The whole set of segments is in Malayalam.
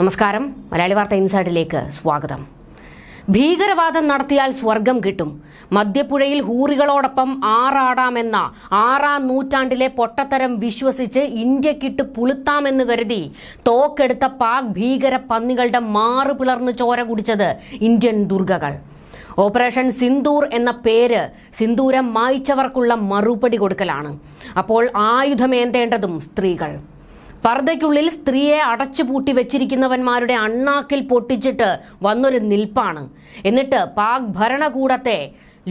നമസ്കാരം. മലയാളി വാർത്ത ഇൻസൈഡിലേക്ക് സ്വാഗതം. ഭീകരവാദം നടത്തിയാൽ സ്വർഗം കിട്ടും. മദ്യപ്പുഴയിൽ ഹൂറികളോടൊപ്പം ആറാടാമെന്ന ആറാം നൂറ്റാണ്ടിലെ പൊട്ടത്തരം വിശ്വസിച്ച് ഇന്ത്യക്കിട്ട് പുളുത്താമെന്ന് കരുതി തോക്കെടുത്ത പാക് ഭീകര പന്നികളുടെ മാറു പിളർന്നു ചോര കുടിച്ചത് ഇന്ത്യൻ ദുർഗകൾ. ഓപ്പറേഷൻ സിന്ദൂർ എന്ന പേര് സിന്ദൂരം മായ്ച്ചവർക്കുള്ള മറുപടി കൊടുക്കലാണ്. അപ്പോൾ ആയുധമേന്തേണ്ടതും സ്ത്രീകൾ. പർദ്ദയ്ക്കുള്ളിൽ സ്ത്രീയെ അടച്ചു പൂട്ടി വെച്ചിരിക്കുന്നവന്മാരുടെ അണ്ണാക്കിൽ പൊട്ടിച്ചിട്ട് വന്നൊരു നിൽപ്പാണ്. എന്നിട്ട് പാക് ഭരണകൂടത്തെ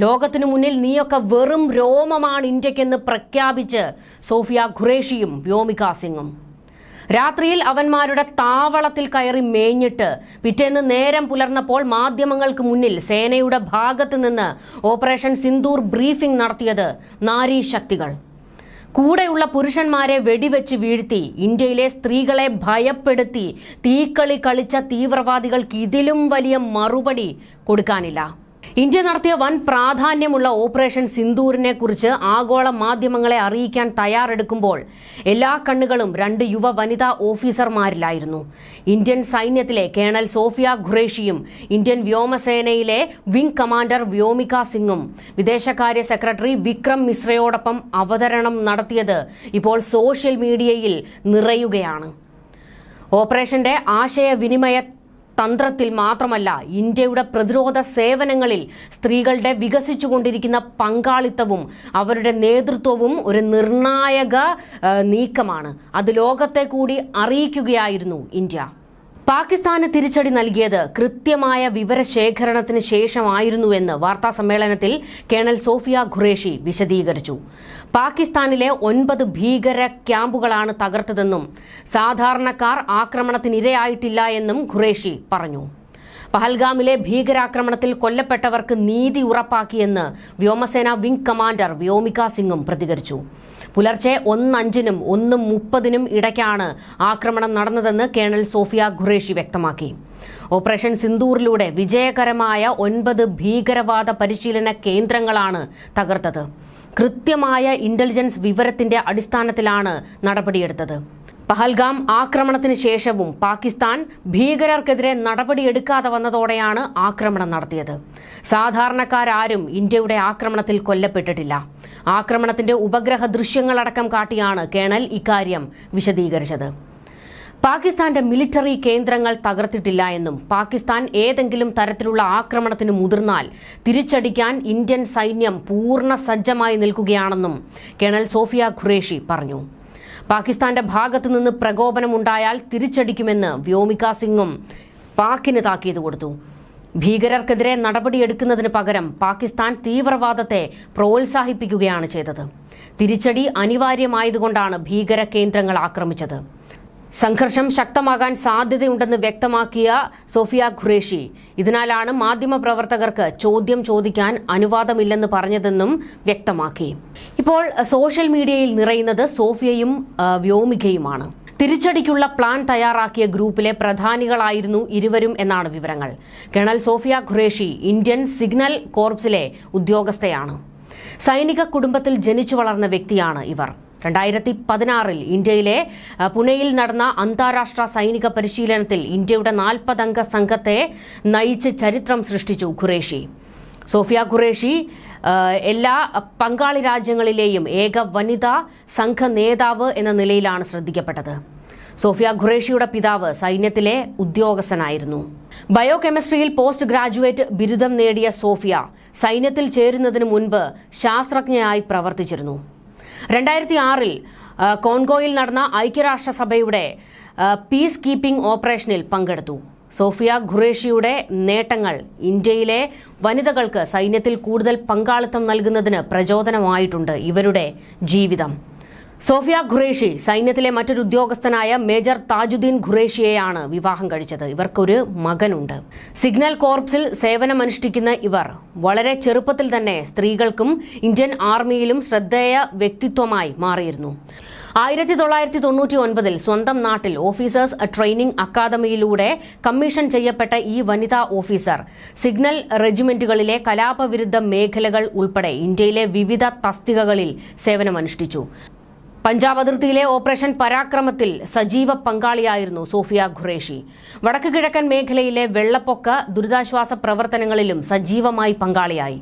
ലോകത്തിനു മുന്നിൽ നീയൊക്കെ വെറും രോമമാണ് ഇന്ത്യക്കെന്ന് പ്രഖ്യാപിച്ച് സോഫിയ ഖുറേഷിയും വ്യോമിക സിംഗും. രാത്രിയിൽ അവന്മാരുടെ താവളത്തിൽ കയറി മേഞ്ഞിട്ട് പിറ്റേന്ന് നേരം പുലർന്നപ്പോൾ മാധ്യമങ്ങൾക്ക് മുന്നിൽ സേനയുടെ ഭാഗത്ത് നിന്ന് ഓപ്പറേഷൻ സിന്ദൂർ ബ്രീഫിംഗ് നടത്തിയത് നാരീ ശക്തികൾ കൂടെയുള്ള പുരുഷന്മാരെ വെടിവെച്ച് വീഴ്ത്തി. ഇന്ത്യയിലെ സ്ത്രീകളെ ഭയപ്പെടുത്തി. തീക്കളി കളിച്ച തീവ്രവാദികൾക്ക് ഇതിലും വലിയ മറുപടി കൊടുക്കാനില്ല. ഇന്ത്യ നടത്തിയ വൻ പ്രാധാന്യമുള്ള ഓപ്പറേഷൻ സിന്ദൂരിനെ കുറിച്ച് ആഗോള മാധ്യമങ്ങളെ അറിയിക്കാൻ തയ്യാറെടുക്കുമ്പോൾ എല്ലാ കണ്ണുകളും രണ്ട് യുവ വനിതാ ഓഫീസർമാരിലായിരുന്നു. ഇന്ത്യൻ സൈന്യത്തിലെ കേണൽ സോഫിയ ഖുറേഷിയും ഇന്ത്യൻ വ്യോമസേനയിലെ വിംഗ് കമാൻഡർ വ്യോമിക സിംഗും വിദേശകാര്യ സെക്രട്ടറി വിക്രം മിശ്രയോടൊപ്പം അവതരണം നടത്തിയത് ഇപ്പോൾ സോഷ്യൽ മീഡിയയിൽ നിറയുകയാണ്. ഓപ്പറേഷന്റെ ആശയവിനിമയ തന്ത്രത്തിൽ മാത്രമല്ല ഇന്ത്യയുടെ പ്രതിരോധ സേവനങ്ങളിൽ സ്ത്രീകളുടെ വികസിച്ചുകൊണ്ടിരിക്കുന്ന പങ്കാളിത്തവും അവരുടെ നേതൃത്വവും ഒരു നിർണായക നീക്കമാണ്. അത് ലോകത്തെ കൂടി അറിയിക്കുകയായിരുന്നു ഇന്ത്യ. പാകിസ്ഥാന് തിരിച്ചടി നൽകിയത് കൃത്യമായ വിവരശേഖരണത്തിന് ശേഷമായിരുന്നുവെന്ന് വാർത്താ സമ്മേളനത്തിൽ കേണൽ സോഫിയ ഖുറേഷി വിശദീകരിച്ചു. പാകിസ്ഥാനിലെ ഒൻപത് ഭീകര ക്യാമ്പുകളാണ് തകർത്തതെന്നും സാധാരണക്കാർ ആക്രമണത്തിനിരയായിട്ടില്ല എന്നും ഖുറേഷി പറഞ്ഞു. പഹൽഗാമിലെ ഭീകരാക്രമണത്തിൽ കൊല്ലപ്പെട്ടവർക്ക് നീതി ഉറപ്പാക്കിയെന്ന് വ്യോമസേന വിംഗ് കമാൻഡർ വ്യോമിക സിംഗും പ്രതികരിച്ചു. പുലർച്ചെ ഒന്നഞ്ചിനും ഒന്ന് മുപ്പതിനും ഇടയ്ക്കാണ് ആക്രമണം നടന്നതെന്ന് കേണൽ സോഫിയ ഖുറേഷി വ്യക്തമാക്കി. ഓപ്പറേഷൻ സിന്ദൂറിലൂടെ വിജയകരമായ ഒൻപത് ഭീകരവാദ പരിശീലന കേന്ദ്രങ്ങളാണ് തകർത്തത്. കൃത്യമായ ഇന്റലിജൻസ് വിവരത്തിന്റെ അടിസ്ഥാനത്തിലാണ് നടപടിയെടുത്തത്. പഹൽഗാം ആക്രമണത്തിന് ശേഷവും പാകിസ്ഥാൻ ഭീകരർക്കെതിരെ നടപടിയെടുക്കാതെ വന്നതോടെയാണ് ആക്രമണം നടത്തിയത്. സാധാരണക്കാരാരും ഇന്ത്യയുടെ ആക്രമണത്തിൽ കൊല്ലപ്പെട്ടിട്ടില്ല. ആക്രമണത്തിന്റെ ഉപഗ്രഹ ദൃശ്യങ്ങളടക്കം കാട്ടിയാണ് കേണൽ ഇക്കാര്യം വിശദീകരിച്ചത്. പാകിസ്ഥാന്റെ മിലിറ്ററി കേന്ദ്രങ്ങൾ തകർത്തിട്ടില്ല എന്നും പാകിസ്ഥാൻ ഏതെങ്കിലും തരത്തിലുള്ള ആക്രമണത്തിന് മുതിർന്നാൽ തിരിച്ചടിക്കാൻ ഇന്ത്യൻ സൈന്യം പൂർണ സജ്ജമായി നിൽക്കുകയാണെന്നും കേണൽ സോഫിയ ഖുറേഷി പറഞ്ഞു. പാകിസ്ഥാന്റെ ഭാഗത്തു നിന്ന് പ്രകോപനമുണ്ടായാൽ തിരിച്ചടിക്കുമെന്ന് വ്യോമിക സിംഗും പാക്കിന് താക്കീത് കൊടുത്തു. ഭീകരർക്കെതിരെ നടപടിയെടുക്കുന്നതിന് പകരം പാകിസ്ഥാൻ തീവ്രവാദത്തെ പ്രോത്സാഹിപ്പിക്കുകയാണ് ചെയ്തത്. തിരിച്ചടി അനിവാര്യമായതുകൊണ്ടാണ് ഭീകര കേന്ദ്രങ്ങൾ ആക്രമിച്ചത്. സംഘർഷം ശക്തമാകാൻ സാധ്യതയുണ്ടെന്ന് വ്യക്തമാക്കിയ സോഫിയ ഖുറേഷി. ഇതിനാലാണ് മാധ്യമപ്രവർത്തകർക്ക് ചോദ്യം ചോദിക്കാൻ അനുവാദമില്ലെന്ന് പറഞ്ഞതെന്നും വ്യക്തമാക്കി. ഇപ്പോൾ സോഷ്യൽ മീഡിയയിൽ നിറയുന്നത് സോഫിയയും വ്യോമികയുമാണ്. തിരിച്ചടിക്കുള്ള പ്ലാൻ തയ്യാറാക്കിയ ഗ്രൂപ്പിലെ പ്രധാനികളായിരുന്നു ഇരുവരും എന്നാണ് വിവരങ്ങൾ. Colonel Sofiya Qureshi Indian signal കോർപ്സിലെ ഉദ്യോഗസ്ഥയാണ്. സൈനിക കുടുംബത്തിൽ ജനിച്ചു വളർന്ന വ്യക്തിയാണ് ഇവർ. രണ്ടായിരത്തി പതിനാറിൽ ഇന്ത്യയിലെ പുനെയിൽ നടന്ന അന്താരാഷ്ട്ര സൈനിക പരിശീലനത്തിൽ ഇന്ത്യയുടെ നാൽപ്പതംഗ സംഘത്തെ നയിച്ച് ചരിത്രം സൃഷ്ടിച്ചു ഖുറേഷി. സോഫിയ ഖുറേഷി എല്ലാ പങ്കാളി രാജ്യങ്ങളിലെയും ഏക വനിതാ സംഘ നേതാവ് എന്ന നിലയിലാണ് ശ്രദ്ധിക്കപ്പെട്ടത്. സോഫിയ ഖുറേഷിയുടെ പിതാവ് സൈന്യത്തിലെ ഉദ്യോഗസ്ഥനായിരുന്നു. ബയോകെമിസ്ട്രിയിൽ പോസ്റ്റ് ഗ്രാജുവേറ്റ് ബിരുദം നേടിയ സോഫിയ സൈന്യത്തിൽ ചേരുന്നതിന് മുൻപ് ശാസ്ത്രജ്ഞയായി പ്രവർത്തിച്ചിരുന്നു. രണ്ടായിരത്തി ആറിൽ കോൺഗോയിൽ നടന്ന ഐക്യരാഷ്ട്രസഭയുടെ പീസ് കീപ്പിംഗ് ഓപ്പറേഷനിൽ പങ്കെടുത്തു. സോഫിയ ഖുറേഷിയുടെ നേട്ടങ്ങൾ ഇന്ത്യയിലെ വനിതകൾക്ക് സൈന്യത്തിൽ കൂടുതൽ പങ്കാളിത്തം നൽകുന്നതിന് പ്രചോദനമായിട്ടുണ്ട് ഇവരുടെ ജീവിതം. സോഫിയ ഖുറേഷി സൈന്യത്തിലെ മറ്റൊരു ഉദ്യോഗസ്ഥനായ മേജർ താജുദ്ദീൻ ഖുറേഷിയെയാണ് വിവാഹം കഴിച്ചത്. ഇവർക്കൊരു മകനുണ്ട്. സിഗ്നൽ കോർപ്സിൽ സേവനമനുഷ്ഠിക്കുന്ന ഇവർ വളരെ ചെറുപ്പത്തിൽ തന്നെ സ്ത്രീകൾക്കും ഇന്ത്യൻ ആർമിയിലും ശ്രദ്ധേയ വ്യക്തിത്വമായി മാറിയിരുന്നു. ആയിരത്തി തൊള്ളായിരത്തി തൊണ്ണൂറ്റി ഒൻപതിൽ സ്വന്തം നാട്ടിൽ ഓഫീസേഴ്സ് ട്രെയിനിംഗ് അക്കാദമിയിലൂടെ കമ്മീഷൻ ചെയ്യപ്പെട്ട ഈ വനിതാ ഓഫീസർ സിഗ്നൽ റെജിമെന്റുകളിലെ കലാപവിരുദ്ധ മേഖലകൾ ഉൾപ്പെടെ ഇന്ത്യയിലെ വിവിധ തസ്തികകളിൽ സേവനമനുഷ്ഠിച്ചു. പഞ്ചാബ് അതിർത്തിയിലെ ഓപ്പറേഷൻ പരാക്രമത്തിൽ സജീവ പങ്കാളിയായിരുന്നു സോഫിയ ഖുറേഷി. വടക്ക് കിഴക്കൻ മേഖലയിലെ വെള്ളപ്പൊക്ക ദുരിതാശ്വാസ പ്രവർത്തനങ്ങളിലും സജീവമായി പങ്കാളിയായി.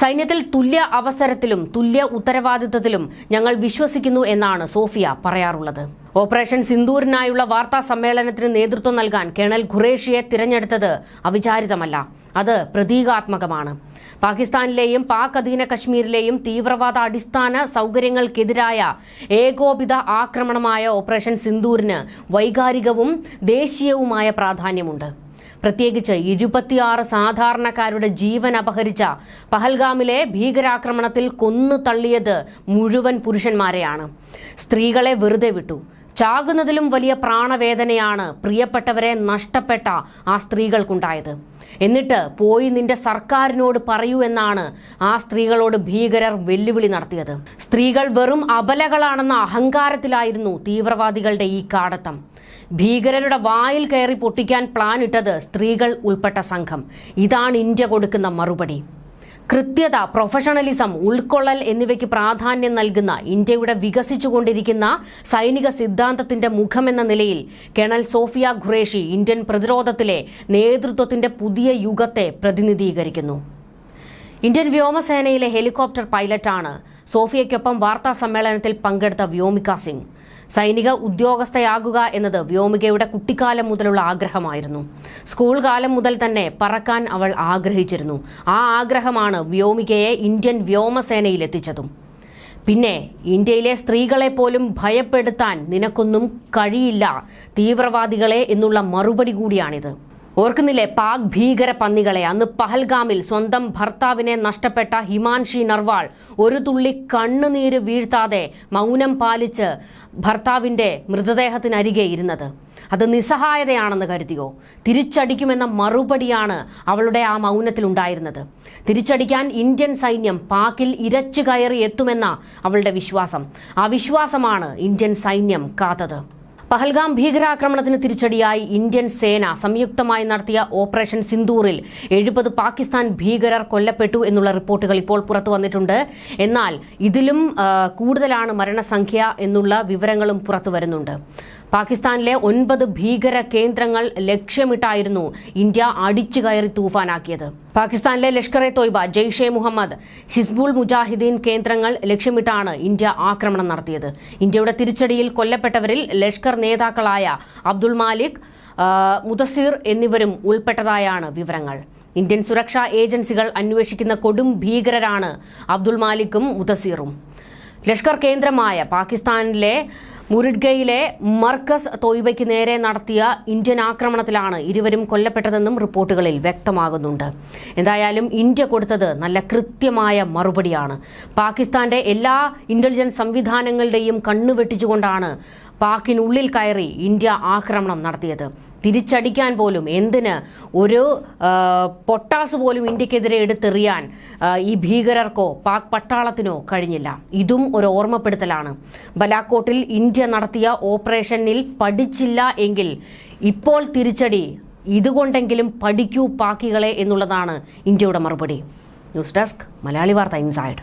സൈന്യത്തിൽ തുല്യ അവസരത്തിലും തുല്യ ഉത്തരവാദിത്തത്തിലും ഞങ്ങൾ വിശ്വസിക്കുന്നു എന്നാണ് സോഫിയ പറയാറുള്ളത്. ഓപ്പറേഷൻ സിന്ദൂരിനായുള്ള വാർത്താ സമ്മേളനത്തിന് നേതൃത്വം നൽകാൻ കേണൽ ഖുറേഷിയെ തിരഞ്ഞെടുത്തത് അവിചാരിതമല്ല. അത് പ്രതീകാത്മകമാണ്. പാകിസ്ഥാനിലെയും പാക് അധീന കശ്മീരിലെയും തീവ്രവാദ അടിസ്ഥാന സൗകര്യങ്ങൾക്കെതിരായ ഏകോപിത ആക്രമണമായ ഓപ്പറേഷൻ സിന്ദൂരിന് വൈകാരികവും ദേശീയവുമായ പ്രാധാന്യമുണ്ട്. പ്രത്യേകിച്ച് ഇരുപത്തിയാറ് സാധാരണക്കാരുടെ ജീവൻ അപഹരിച്ച പഹൽഗാമിലെ ഭീകരാക്രമണത്തിൽ കൊന്നു തള്ളിയത് മുഴുവൻ പുരുഷന്മാരെയാണ്. സ്ത്രീകളെ വെറുതെ വിട്ടു. ചാകുന്നതിലും വലിയ പ്രാണവേദനയാണ് പ്രിയപ്പെട്ടവരെ നഷ്ടപ്പെട്ട ആ സ്ത്രീകൾക്കുണ്ടായത്. എന്നിട്ട് പോയി നിന്റെ സർക്കാരിനോട് പറയൂ എന്നാണ് ആ സ്ത്രീകളോട് ഭീകരർ വെല്ലുവിളി നടത്തിയത്. സ്ത്രീകൾ വെറും അബലകളാണെന്ന അഹങ്കാരത്തിലായിരുന്നു തീവ്രവാദികളുടെ ഈ കാടത്തം. ഭീകരരുടെ വായിൽ കയറി പൊട്ടിക്കാൻ പ്ലാൻ ഇട്ടത് സ്ത്രീകൾ ഉൾപ്പെട്ട സംഘം. ഇതാണ് ഇന്ത്യ കൊടുക്കുന്ന മറുപടി. കൃത്യത പ്രൊഫഷണലിസം ഉൾക്കൊള്ളൽ എന്നിവയ്ക്ക് പ്രാധാന്യം നൽകുന്ന ഇന്ത്യയുടെ വികസിച്ചുകൊണ്ടിരിക്കുന്ന സൈനിക സിദ്ധാന്തത്തിന്റെ മുഖമെന്ന നിലയിൽ കേണൽ സോഫിയ ഖുറേഷി ഇന്ത്യൻ പ്രതിരോധത്തിലെ നേതൃത്വത്തിന്റെ പുതിയ യുഗത്തെ പ്രതിനിധീകരിക്കുന്നു. ഇന്ത്യൻ വ്യോമസേനയിലെ ഹെലികോപ്റ്റർ പൈലറ്റാണ് സോഫിയയ്ക്കൊപ്പം വാർത്താ സമ്മേളനത്തിൽ പങ്കെടുത്ത വ്യോമിക സിംഗ്. സൈനിക ഉദ്യോഗസ്ഥയാകുക എന്നത് വ്യോമികയുടെ കുട്ടിക്കാലം മുതലുള്ള ആഗ്രഹമായിരുന്നു. സ്കൂൾ കാലം മുതൽ തന്നെ പറക്കാൻ അവൾ ആഗ്രഹിച്ചിരുന്നു. ആ ആഗ്രഹമാണ് വ്യോമികയെ ഇന്ത്യൻ വ്യോമസേനയിലെത്തിച്ചതും പിന്നെ ഇന്ത്യയിലെ സ്ത്രീകളെ പോലും ഭയപ്പെടുത്താൻ നിനക്കൊന്നും കഴിയില്ല തീവ്രവാദികളെ എന്നുള്ള മറുപടി കൂടിയാണിത്. ഓർക്കുന്നില്ലേ? പാക് ഭീകര പന്നികളെ. അന്ന് പഹൽഗാമിൽ സ്വന്തം ഭർത്താവിനെ നഷ്ടപ്പെട്ട ഹിമാൻഷി നർവാൾ ഒരു തുള്ളി കണ്ണുനീര് വീഴ്ത്താതെ മൗനം പാലിച്ച് ഭർത്താവിന്റെ മൃതദേഹത്തിനരികെ ഇരുന്നത്. അത് നിസ്സഹായതയാണെന്ന് കരുതിയോ? തിരിച്ചടിക്കുമെന്ന മറുപടിയാണ് അവളുടെ ആ മൗനത്തിൽ ഉണ്ടായിരുന്നത് തിരിച്ചടിക്കാൻ ഇന്ത്യൻ സൈന്യം പാക്കിൽ ഇരച്ചു കയറി എത്തുമെന്ന അവളുടെ വിശ്വാസം. ആ വിശ്വാസമാണ് ഇന്ത്യൻ സൈന്യം കാത്തത്. പഹൽഗാം ഭീകരാക്രമണത്തിന് തിരിച്ചടിയായി ഇന്ത്യൻ സേന സംയുക്തമായി നടത്തിയ ഓപ്പറേഷൻ സിന്ദൂറിൽ എഴുപത് പാകിസ്ഥാൻ ഭീകരർ കൊല്ലപ്പെട്ടു എന്നുള്ള റിപ്പോർട്ടുകൾ ഇപ്പോൾ പുറത്തു വന്നിട്ടുണ്ട്. എന്നാൽ ഇതിലും കൂടുതലാണ് മരണസംഖ്യ എന്നുള്ള വിവരങ്ങളും പുറത്തു വരുന്നുണ്ട്. പാകിസ്ഥാനിലെ ഒൻപത് ഭീകര കേന്ദ്രങ്ങൾ ലക്ഷ്യമിട്ടായിരുന്നു ഇന്ത്യ അടിച്ചു കയറി തൂഫാനാക്കിയത്. പാകിസ്ഥാനിലെ ലഷ്കർ എ തോയ്ബ ജെയ്ഷെ മുഹമ്മദ് ഹിസ്ബുൾ മുജാഹിദ്ദീൻ കേന്ദ്രങ്ങൾ ലക്ഷ്യമിട്ടാണ് ഇന്ത്യ ആക്രമണം നടത്തിയത്. ഇന്ത്യയുടെ തിരിച്ചടിയിൽ കൊല്ലപ്പെട്ടവരിൽ ലഷ്കർ നേതാക്കളായ അബ്ദുൾ മാലിക് മുദസീർ എന്നിവരും ഉൾപ്പെട്ടതായാണ് വിവരങ്ങൾ. ഇന്ത്യൻ സുരക്ഷാ ഏജൻസികൾ അന്വേഷിക്കുന്ന കൊടും ഭീകരരാണ് അബ്ദുൾ മാലിക്കും മുദസീറും ലഷ്കർ കേന്ദ്രമായ പാകിസ്ഥാനിലെ മുരിഡ്ഗയിലെ മർക്കസ് തോയ്ബയ്ക്ക് നേരെ നടത്തിയ ഇന്ത്യൻ ആക്രമണത്തിലാണ് ഇരുവരും കൊല്ലപ്പെട്ടതെന്നും റിപ്പോർട്ടുകളിൽ വ്യക്തമാകുന്നുണ്ട്. എന്തായാലും ഇന്ത്യ കൊടുത്തത് നല്ല കൃത്യമായ മറുപടിയാണ്. പാകിസ്ഥാന്റെ എല്ലാ ഇന്റലിജൻസ് സംവിധാനങ്ങളുടെയും കണ്ണുവെട്ടിച്ചുകൊണ്ടാണ് പാക്കിനുള്ളിൽ കയറി ഇന്ത്യ ആക്രമണം നടത്തിയത്. തിരിച്ചടിക്കാൻ പോലും എന്തിന് ഒരു പൊട്ടാസ് പോലും ഇന്ത്യക്കെതിരെ എടുത്തെറിയാൻ ഈ ഭീകരർക്കോ പാക് പട്ടാളത്തിനോ കഴിഞ്ഞില്ല. ഇതും ഒരു ഓർമ്മപ്പെടുത്തലാണ്. ബലാക്കോട്ടിൽ ഇന്ത്യ നടത്തിയ ഓപ്പറേഷനിൽ പഠിച്ചില്ല എങ്കിൽ ഇപ്പോൾ തിരിച്ചടി ഇതുകൊണ്ടെങ്കിലും പഠിക്കൂ പാക്കികളെ എന്നുള്ളതാണ് ഇന്ത്യയുടെ മറുപടി. ന്യൂസ് ഡെസ്ക് മലയാളി വാർത്ത ഇൻസൈഡ്.